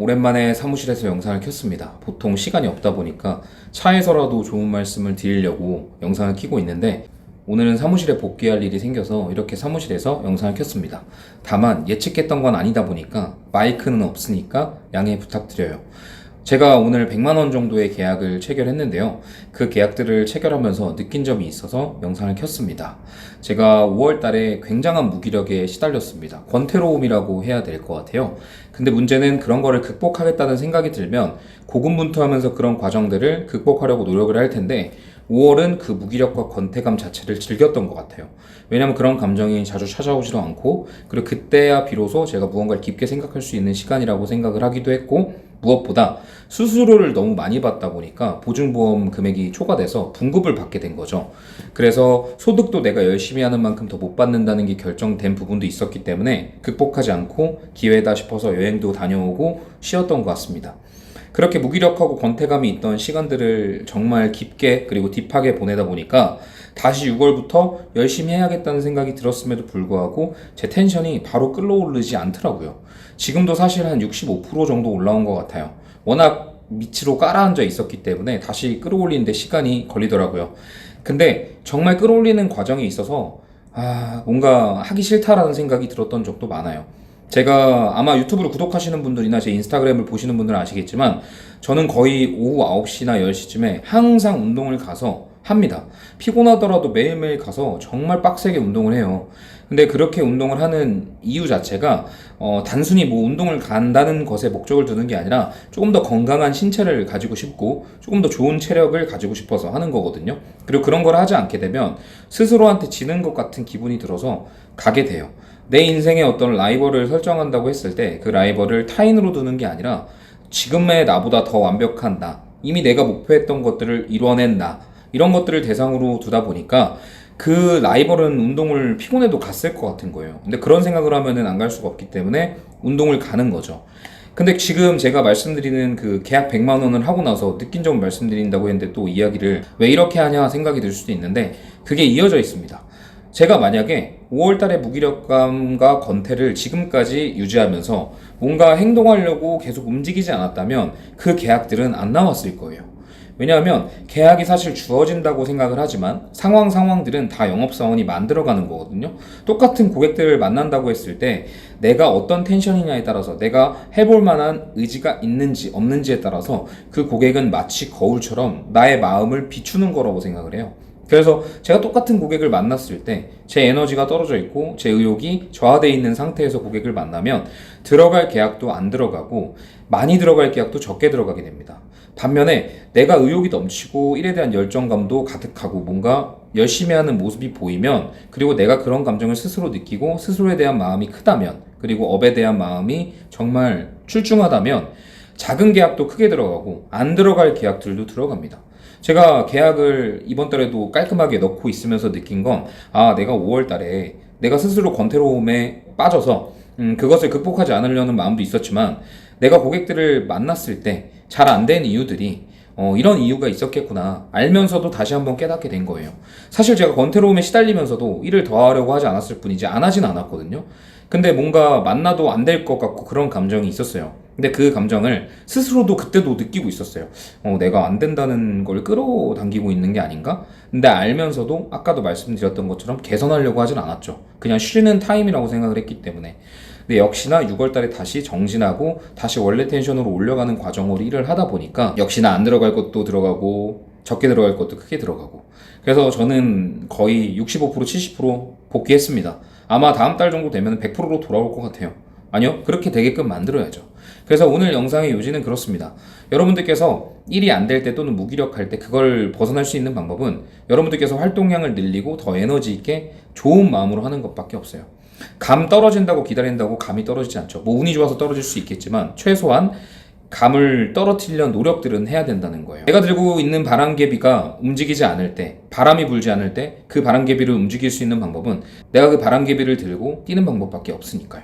오랜만에 사무실에서 영상을 켰습니다. 보통 시간이 없다 보니까 차에서라도 좋은 말씀을 드리려고 영상을 켜고 있는데 오늘은 사무실에 복귀할 일이 생겨서 이렇게 사무실에서 영상을 켰습니다. 다만 예측했던 건 아니다 보니까 마이크는 없으니까 양해 부탁드려요. 제가 오늘 100만 원 정도의 계약을 체결했는데요. 그 계약들을 체결하면서 느낀 점이 있어서 영상을 켰습니다. 제가 5월 달에 굉장한 무기력에 시달렸습니다. 권태로움이라고 해야 될 것 같아요. 근데 문제는 그런 거를 극복하겠다는 생각이 들면 고군분투하면서 그런 과정들을 극복하려고 노력을 할 텐데 5월은 그 무기력과 권태감 자체를 즐겼던 것 같아요. 왜냐면 그런 감정이 자주 찾아오지도 않고, 그리고 그때야 비로소 제가 무언가를 깊게 생각할 수 있는 시간이라고 생각을 하기도 했고, 무엇보다 수수료를 너무 많이 받다 보니까 보증보험 금액이 초과돼서 분급을 받게 된 거죠. 그래서 소득도 내가 열심히 하는 만큼 더 못 받는다는 게 결정된 부분도 있었기 때문에 극복하지 않고 기회다 싶어서 여행도 다녀오고 쉬었던 것 같습니다. 그렇게 무기력하고 권태감이 있던 시간들을 정말 깊게 그리고 딥하게 보내다 보니까 다시 6월부터 열심히 해야겠다는 생각이 들었음에도 불구하고 제 텐션이 바로 끌어오르지 않더라고요. 지금도 사실 한 65% 정도 올라온 것 같아요. 워낙 밑으로 깔아앉아 있었기 때문에 다시 끌어올리는데 시간이 걸리더라고요. 근데 정말 끌어올리는 과정에 있어서 아, 뭔가 하기 싫다라는 생각이 들었던 적도 많아요. 제가 아마 유튜브를 구독하시는 분들이나 제 인스타그램을 보시는 분들은 아시겠지만 저는 거의 오후 9시나 10시쯤에 항상 운동을 가서 합니다. 피곤하더라도 매일매일 가서 정말 빡세게 운동을 해요. 근데 그렇게 운동을 하는 이유 자체가 어, 단순히 뭐 운동을 간다는 것에 목적을 두는 게 아니라 조금 더 건강한 신체를 가지고 싶고 조금 더 좋은 체력을 가지고 싶어서 하는 거거든요. 그리고 그런 걸 하지 않게 되면 스스로한테 지는 것 같은 기분이 들어서 가게 돼요. 내 인생에 어떤 라이벌을 설정한다고 했을 때 그 라이벌을 타인으로 두는 게 아니라 지금의 나보다 더 완벽한 나, 이미 내가 목표했던 것들을 이뤄낸 나, 이런 것들을 대상으로 두다 보니까 그 라이벌은 운동을 피곤해도 갔을 것 같은 거예요. 근데 그런 생각을 하면은 안 갈 수가 없기 때문에 운동을 가는 거죠. 근데 지금 제가 말씀드리는 그 계약 100만 원을 하고 나서 느낀 점을 말씀드린다고 했는데 또 이야기를 왜 이렇게 하냐 생각이 들 수도 있는데 그게 이어져 있습니다. 제가 만약에 5월 달에 무기력감과 권태를 지금까지 유지하면서 뭔가 행동하려고 계속 움직이지 않았다면 그 계약들은 안 나왔을 거예요. 왜냐하면 계약이 사실 주어진다고 생각을 하지만 상황 상황들은 다 영업사원이 만들어가는 거거든요. 똑같은 고객들을 만난다고 했을 때 내가 어떤 텐션이냐에 따라서 내가 해볼 만한 의지가 있는지 없는지에 따라서 그 고객은 마치 거울처럼 나의 마음을 비추는 거라고 생각을 해요. 그래서 제가 똑같은 고객을 만났을 때 제 에너지가 떨어져 있고 제 의욕이 저하되어 있는 상태에서 고객을 만나면 들어갈 계약도 안 들어가고 많이 들어갈 계약도 적게 들어가게 됩니다. 반면에 내가 의욕이 넘치고 일에 대한 열정감도 가득하고 뭔가 열심히 하는 모습이 보이면 그리고 내가 그런 감정을 스스로 느끼고 스스로에 대한 마음이 크다면 그리고 업에 대한 마음이 정말 출중하다면 작은 계약도 크게 들어가고 안 들어갈 계약들도 들어갑니다. 제가 계약을 이번 달에도 깔끔하게 넣고 있으면서 느낀 건, 아, 내가 5월 달에 내가 스스로 권태로움에 빠져서, 음, 그것을 극복하지 않으려는 마음도 있었지만, 내가 고객들을 만났을 때 잘안된 이유들이, 어, 이런 이유가 있었겠구나. 알면서도 다시 한번 깨닫게 된 거예요. 사실 제가 권태로움에 시달리면서도 일을 더 하려고 하지 않았을 뿐이지, 안 하진 않았거든요. 근데 뭔가 만나도 안 될 것 같고 그런 감정이 있었어요. 근데 그 감정을 스스로도 그때도 느끼고 있었어요. 어, 내가 안 된다는 걸 끌어당기고 있는 게 아닌가? 근데 알면서도 아까도 말씀드렸던 것처럼 개선하려고 하진 않았죠. 그냥 쉬는 타임이라고 생각을 했기 때문에. 근데 역시나 6월 달에 다시 정진하고 다시 원래 텐션으로 올려가는 과정으로 일을 하다 보니까 역시나 안 들어갈 것도 들어가고 적게 들어갈 것도 크게 들어가고. 그래서 저는 거의 65% 70% 복귀했습니다. 아마 다음 달 정도 되면 100%로 돌아올 것 같아요. 아니요, 그렇게 되게끔 만들어야죠. 그래서 오늘 영상의 요지는 그렇습니다. 여러분들께서 일이 안 될 때 또는 무기력할 때 그걸 벗어날 수 있는 방법은 여러분들께서 활동량을 늘리고 더 에너지 있게 좋은 마음으로 하는 것밖에 없어요. 감 떨어진다고 기다린다고 감이 떨어지지 않죠. 뭐 운이 좋아서 떨어질 수 있겠지만 최소한 감을 떨어뜨리려 노력들은 해야 된다는 거예요. 내가 들고 있는 바람개비가 움직이지 않을 때, 바람이 불지 않을 때 그 바람개비를 움직일 수 있는 방법은 내가 그 바람개비를 들고 뛰는 방법밖에 없으니까요.